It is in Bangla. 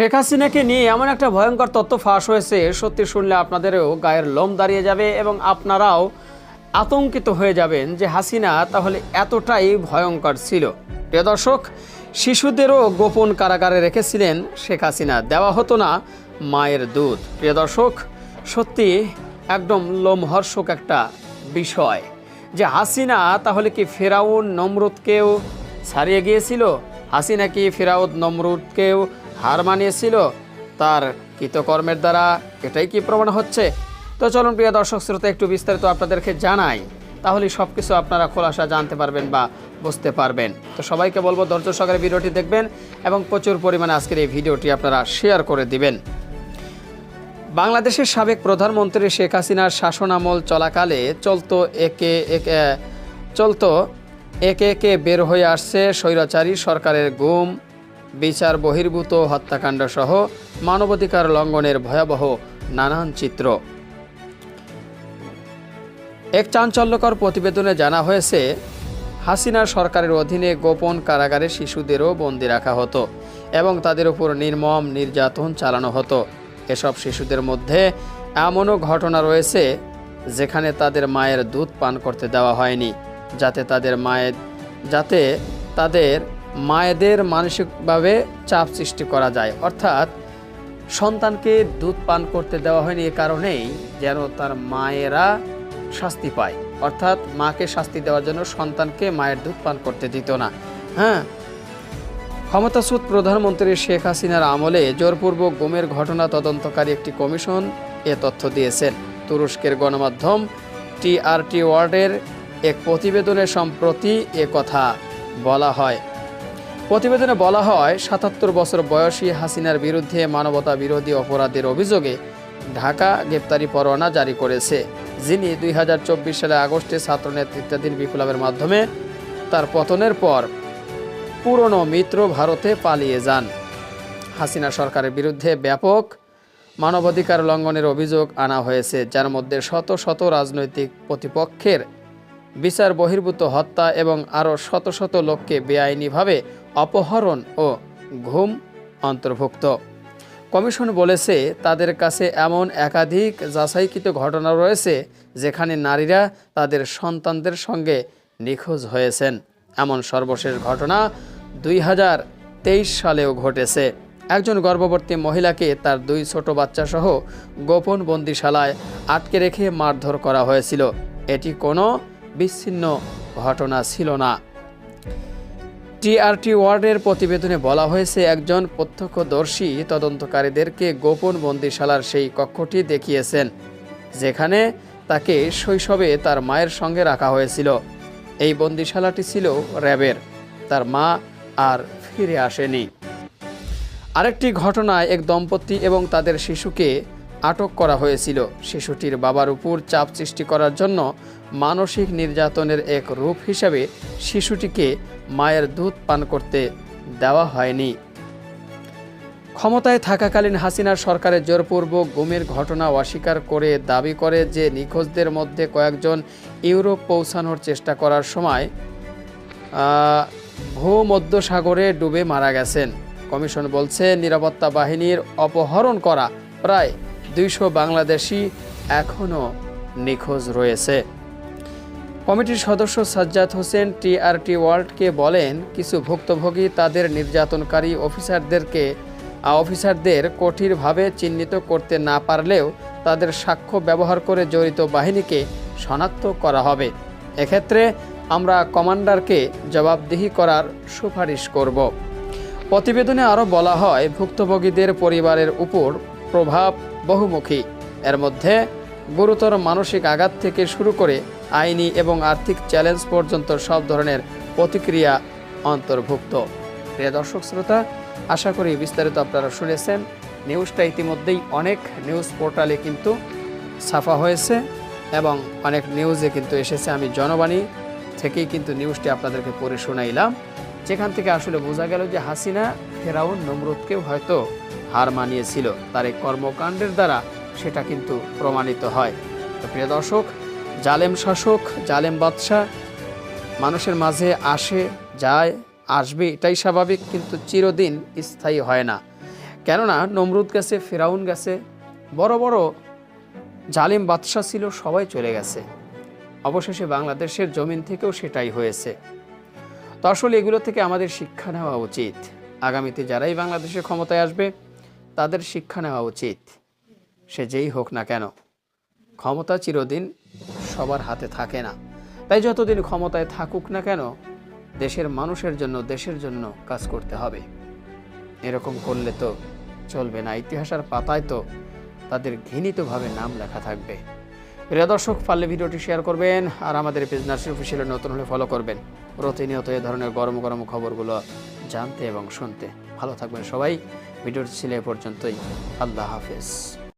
শেখ হাসিনাকে নিয়ে এমন একটা ভয়ঙ্কর তথ্য ফাঁস হয়েছে সত্যি শুনলে আপনাদেরও গায়ের লোম দাঁড়িয়ে যাবে এবং আপনারাও আতঙ্কিত হয়ে যাবেন যে হাসিনা তাহলে এতটাই ভয়ঙ্কর ছিল। প্রিয় দর্শক, শিশুদেরও গোপন কারাগারে রেখেছিলেন শেখ হাসিনা, দেওয়া হতো না মায়ের দুধ। প্রিয় দর্শক, সত্যি একদম লোমহর্ষক একটা বিষয় যে হাসিনা তাহলে কি ফেরাউন নমরুদকেও ছাড়িয়ে গিয়েছিল? হাসিনা কি ফেরাউদ নমরুদকেও হার মানিয়েছিল, তার কৃতকর্মের দ্বারা এটাই কি প্রমাণ হচ্ছে? তো চলুন প্রিয় দর্শক শ্রোতা, একটু বিস্তারিত আপনাদেরকে জানাই, তাহলে সব কিছু আপনারা খোলাসা জানতে পারবেন বা বুঝতে পারবেন। তো সবাইকে বলব, ধৈর্য সহকারে ভিডিওটি দেখবেন এবং প্রচুর পরিমাণে আজকের এই ভিডিওটি আপনারা শেয়ার করে দিবেন। বাংলাদেশের সাবেক প্রধানমন্ত্রী শেখ হাসিনার শাসনামল চলাকালে চলতো একে একে চলতো একে একে বের হয়ে আসছে স্বৈরাচারী সরকারের গুম বিচার, বহির্ভূত হত্যাকাণ্ড সহ মানবাধিকার লঙ্ঘনের ভয়াবহ নানান চিত্র। এক চাঞ্চল্যকর প্রতিবেদনে জানা হয়েছে হাসিনার সরকারের অধীনে গোপন কারাগারে শিশুদেরও বন্দি রাখা হতো এবং তাদের উপর নির্মম নির্যাতন চালানো হতো। এসব শিশুদের মধ্যে এমনও ঘটনা রয়েছে, যেখানে তাদের মায়ের দুধ পান করতে দেওয়া হয়নি, যাতে তাদের মায়ের, যাতে তাদের মায়েদের মানসিকভাবে চাপ সৃষ্টি করা যায়। অর্থাৎ সন্তানকে দুধ পান করতে দেওয়া হয়নি এ কারণেই যেন তার মায়েরা শাস্তি পায়। অর্থাৎ মাকে শাস্তি দেওয়ার জন্য সন্তানকে মায়ের দুধ পান করতে দিত না। হ্যাঁ? ক্ষমতাচ্যুত প্রধানমন্ত্রী শেখ হাসিনার আমলে জোরপূর্বক গুমের ঘটনা তদন্তকারী একটি কমিশন এ তথ্য দিয়েছেন। তুরস্কের গণমাধ্যম টিআরটি ওয়ার্ডের এক প্রতিবেদনে সম্প্রতি কথা বলা হয়। প্রতিবেদনে বলা হয়, সাতাত্তর বছর বয়সী হাসিনার বিরুদ্ধে মানবতা বিরোধী অপরাধের অভিযোগে ঢাকা গ্রেপ্তারি পরোয়ানা জারি করেছে। যিনি দুই হাজার চব্বিশ সালে আগস্টে ছাত্র নেতৃত্বাধীন বিপ্লবের মাধ্যমে তার পতনের পর পুরনো মিত্র ভারতে পালিয়ে যান। হাসিনা সরকারের বিরুদ্ধে ব্যাপক মানবাধিকার লঙ্ঘনের অভিযোগ আনা হয়েছে, যার মধ্যে শত শত রাজনৈতিক প্রতিপক্ষের বিচার বহির্ভূত হত্যা এবং আরও শত শত লোককে বেআইনিভাবে অপহরণ ও ঘুম অন্তর্ভুক্ত। কমিশন বলেছে, তাদের কাছে এমন একাধিক যাচাইকৃত ঘটনা রয়েছে, যেখানে নারীরা তাদের সন্তানদের সঙ্গে নিখোঁজ হয়েছেন। এমন সর্বশেষ ঘটনা দুই হাজার তেইশ সালেও ঘটেছে। একজন গর্ভবতী মহিলাকে তার দুই ছোট বাচ্চাসহ গোপন বন্দিশালায় আটকে রেখে মারধর করা হয়েছিল। এটি কোনো বিচ্ছিন্ন ঘটনা ছিল না। টিআরটি ওয়ার্ডের প্রতিবেদনে বলা হয়েছে, একজন প্রত্যক্ষদর্শী তদন্তকারীদেরকে গোপন বন্দিশালার সেই কক্ষটি দেখিয়েছেন, যেখানে তাকে শৈশবে তার মায়ের সঙ্গে রাখা হয়েছিল। এই বন্দিশালাটি ছিল র্যাবের, তার মা আর ফিরে আসেনি। আরেকটি ঘটনায় এক দম্পতি এবং তাদের শিশুকে আটক করা হয়েছিল। শিশুটির বাবার উপর চাপ সৃষ্টি করার জন্য মানসিক নির্যাতনের এক রূপ হিসেবে শিশুটিকে মায়ের দুধ পান করতে দেওয়া হয়নি। ক্ষমতায় থাকাকালীন হাসিনার সরকারের জোরপূর্বক গুমের ঘটনা অস্বীকার করে দাবি করে যে নিখোঁজদের মধ্যে কয়েকজন ইউরোপ পৌঁছানোর চেষ্টা করার সময় ভূমধ্যসাগরে ডুবে মারা গেছেন। কমিশন বলছে, নিরাপত্তা বাহিনীর অপহরণ করা প্রায় দুইশো বাংলাদেশি এখনও নিখোঁজ রয়েছে। কমিটির সদস্য সাজ্জাদ হোসেন টিআরটি ওয়ার্ল্ডকে বলেন, কিছু ভুক্তভোগী তাদের নির্যাতনকারী অফিসারদেরকে অফিসারদের কঠিনভাবে চিহ্নিত করতে না পারলেও তাদের সাক্ষ্য ব্যবহার করে জড়িত বাহিনীকে শনাক্ত করা হবে। এক্ষেত্রে আমরা কমান্ডারকে জবাবদিহি করার সুপারিশ করব। প্রতিবেদনে আরও বলা হয়, ভুক্তভোগীদের পরিবারের উপর প্রভাব বহুমুখী। এর মধ্যে গুরুতর মানসিক আঘাত থেকে শুরু করে আইনি এবং আর্থিক চ্যালেঞ্জ পর্যন্ত সব ধরনের প্রতিক্রিয়া অন্তর্ভুক্ত। প্রিয় দর্শক শ্রোতা, আশা করি বিস্তারিত আপনারা শুনেছেন। নিউজটা ইতিমধ্যেই অনেক নিউজ পোর্টালে কিন্তু ছাপা হয়েছে এবং অনেক নিউজে কিন্তু এসেছে। আমি জনবাণী থেকেই কিন্তু নিউজটি আপনাদেরকে পড়ে শোনাইলাম। যেখান থেকে আসলে বোঝা গেল যে হাসিনা, ফেরাউন, নমরুদকেও হয়তো হার মানিয়েছিল, তার এই কর্মকাণ্ডের দ্বারা সেটা কিন্তু প্রমাণিত হয়। তো প্রিয় দর্শক, জালেম শাসক, জালেম বাদশাহ মানুষের মাঝে আসে, যায়, আসবে, এটাই স্বাভাবিক, কিন্তু চিরদিন স্থায়ী হয় না। কেননা নমরুদ গেছে, ফেরাউন গেছে, বড় বড় জালিম বাদশাহ ছিল, সবাই চলে গেছে। অবশেষে বাংলাদেশের জমিন থেকেও সেটাই হয়েছে। তো আসলে এগুলো থেকে আমাদের শিক্ষা নেওয়া উচিত। আগামীতে যারাই বাংলাদেশের ক্ষমতায় আসবে তাদের শিক্ষা নেওয়া উচিত। সে যেই হোক না কেন, ক্ষমতা চিরদিন সবার হাতে থাকে না। তাই যতদিন ক্ষমতায় থাকুক না কেন, দেশের মানুষের জন্য, দেশের জন্য কাজ করতে হবে। এরকম করলে তো চলবে না। ইতিহাসের পাতায় তো তাদের ঘৃণিতভাবে নাম লেখা থাকবে। প্রিয় দর্শক, পারলে ভিডিওটি শেয়ার করবেন আর আমাদের পেজ নার্সিং অফিসিয়ালে নতুন হলে ফলো করবেন। প্রতিনিয়ত এ ধরনের গরম গরম খবরগুলো জানতে এবং শুনতে। ভালো থাকবেন সবাই। ভিডিওটি ছিল এ পর্যন্তই। আল্লাহ হাফেজ।